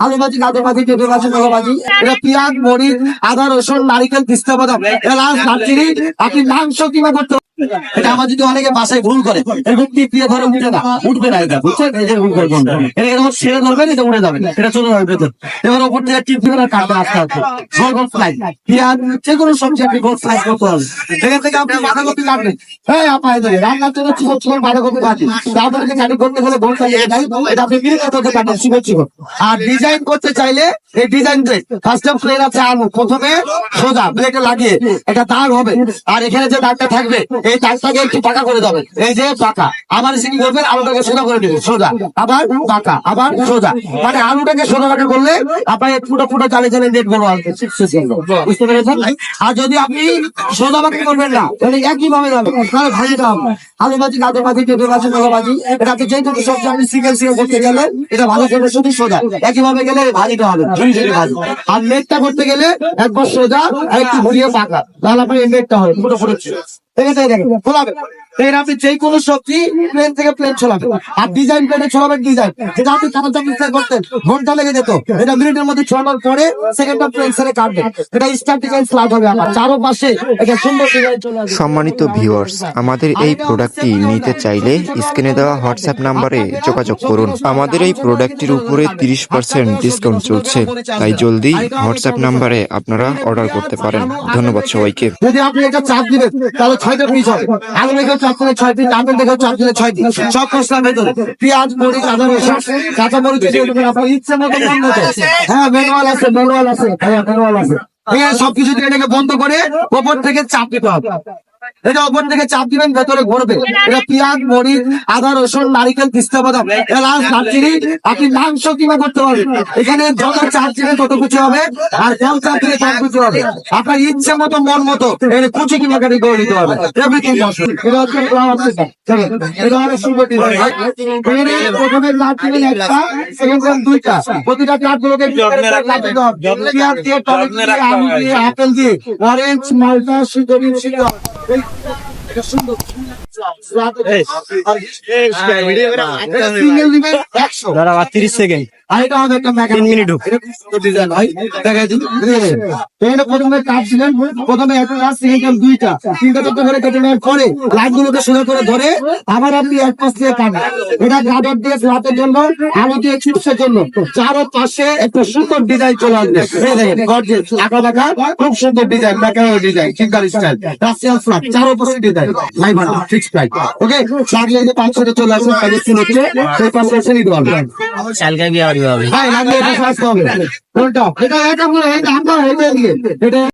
আলু ভাজি গাজর ভাজি পেঁপে ভাজি কলা ভাজি এটা পেঁয়াজ, মরিচ, আদা, রসুন, নারিকেল পিস্তা বাদাম। এলাচ দারচিনি আপনি মাংস কিমা করতে এটা আমার যদি অনেকে বাসায় ভুল করে এরকম উঠে না, উঠবে না এটা বুঝছেন? এই যে ভুল করে কোনটা। এটা ছেড়ে এটা যাবে এটা চলে যাবে ভেতর। এবার ওপর থেকে কাটবে আস্তে আস্তে। গোল গোল ফ্লাই যে কোনো সবজি আপনি গোল ফ্লাই করতে হবে এখান থেকে আপনি বাঁধাকপি কাটবেন হ্যাঁ ধরে রান্নার জন্য বাঁধাকপি কাটি যে কাটি করতে গেলে গোল ফ্লাই এটা আপনি মিলে চিকন আর ডিজাইন করতে চাইলে এই ডিজাইন ফার্স্ট অফ প্লেন আছে আলু, প্রথমে সোজা, ব্লেডে লাগিয়ে, এটা দাগ হবে। আর এখানে যে দাগটা থাকবে এই দাগটাকে একটু পাকা করে দেবে। এই যে পাকা, আবার এসে কি করবেন আলুটাকে সোজা করে দিবেন সোজা। আবার পাকা, আবার সোজা। মানে আলুটাকে সোজা পাকা করলে আপনার ফুটো ফুটো চালে চালে নেট বড় আসবে বুঝতে পেরেছেন? আর যদি আপনি সোজা পাকা করবেন না, তাহলে একই ভাবে যাবে। তাহলে ভাজিটা হবে। আলু ভাজি গাজর ভাজি পেঁপে ভাজি ভাজি এটা আপনি যে সবজি আপনি সিকেল সিকেল করতে গেলে এটা ভালো করে শুধু সোজা। একই ভাবে গেলে ভাজিটা হবে ভাজি আর নেটটা করতে গেলে একবার সোজা আর একটু ঘুরিয়ে পাকা। তাহলে নেটটা হবে, ফুটো ফুটো। দেখে দেখেন খোলাবে এর আপনি যে কোনো সবজি প্লেন থেকে প্লেন ছড়াবেন। আর ডিজাইন প্লেনে ছড়াবেন ডিজাইন যেটা আপনি কাঁচা মিক্সার করতেন ঘণ্টা লেগে যেত। এটা মিনিটের মধ্যে ছড়ানোর পরে সেকেন্ড প্লেন সেরে কাটবে এটা স্টার ডিজাইন ফ্ল্যাট হবে আমার চারো পাশে এটা সুন্দর ডিজাইন সম্মানিত ভিউয়ার্স আমাদের এই প্রোডাক্টটি নিতে চাইলে স্ক্রিনে দেওয়া হোয়াটসঅ্যাপ নাম্বারে যোগাযোগ করুন। আমাদের এই প্রোডাক্টটির উপরে তিরিশ পার্সেন্ট ডিসকাউন্ট চলছে। তাই জলদি হোয়াটসঅ্যাপ নাম্বারে আপনারা অর্ডার করতে পারেন। ধন্যবাদ সবাইকে। যদি আপনি এটা চাপ দিবেন তাহলে ছয়টা পিস হবে। আলু চাপ ছয় পিস আপেল দেখে চারখানে ছয় পিস সব মশলার ভেতরে। পেঁয়াজ, মরিচ, আদা, রসুন, কাঁচা মরিচ ইচ্ছে মতো হ্যাঁ মেনুয়াল আছে মেনুয়াল আছে হ্যাঁ মেনুয়াল আছে। সবকিছু দিয়ে এটাকে বন্ধ করে ওপর থেকে চাপ দিতে হবে। এটা ওপর থেকে চাপ দিবেন ভেতরে ঘুরবে। এটা পেঁয়াজ মরিচ আদা রসুন নারিকেল পিস্তা বাদাম। এলাচ দারচিনি আপনি মাংস কিমা করতে পারবেন। এখানে যত চাপ দিলে তত কিছু হবে। আর কম চাপ দিলে তত কিছু হবে। আপনার ইচ্ছে মতো মন মতো এটা কুচি কিমা কাটি করে দিতে হবে এভরিথিং এটা হচ্ছে এটা প্রথমে একটা সেকেন্ড দুইটা। প্রতিটা পেঁয়াজ দিয়ে টমেটো দিয়ে আলু দিয়ে আপেল দিয়ে অরেঞ্জ মালটা ছিল এটা সুন্দর। আবার আপনি এক পাশ দিয়ে এটা দিয়ে ফ্ল্যাটের জন্য আলু দিয়ে চিপসের জন্য চারো পাশে একটা সুন্দর ডিজাইন চলে আসবে খুব সুন্দর ডিজাইন ডিজাইন স্টাইল চারো পাশে ডিজাইন ভালো ফিক্স প্রাইস ওকে লাগলে যে পাঁচশো চলে আসবে কালেকশন হচ্ছে সেই পাঁচশো নিতে পারবেন চালকা বিয়ে হবে। হ্যাঁ লাগলে এটা সাজতে হবে। কোনটা? এটা এটা এটা এটা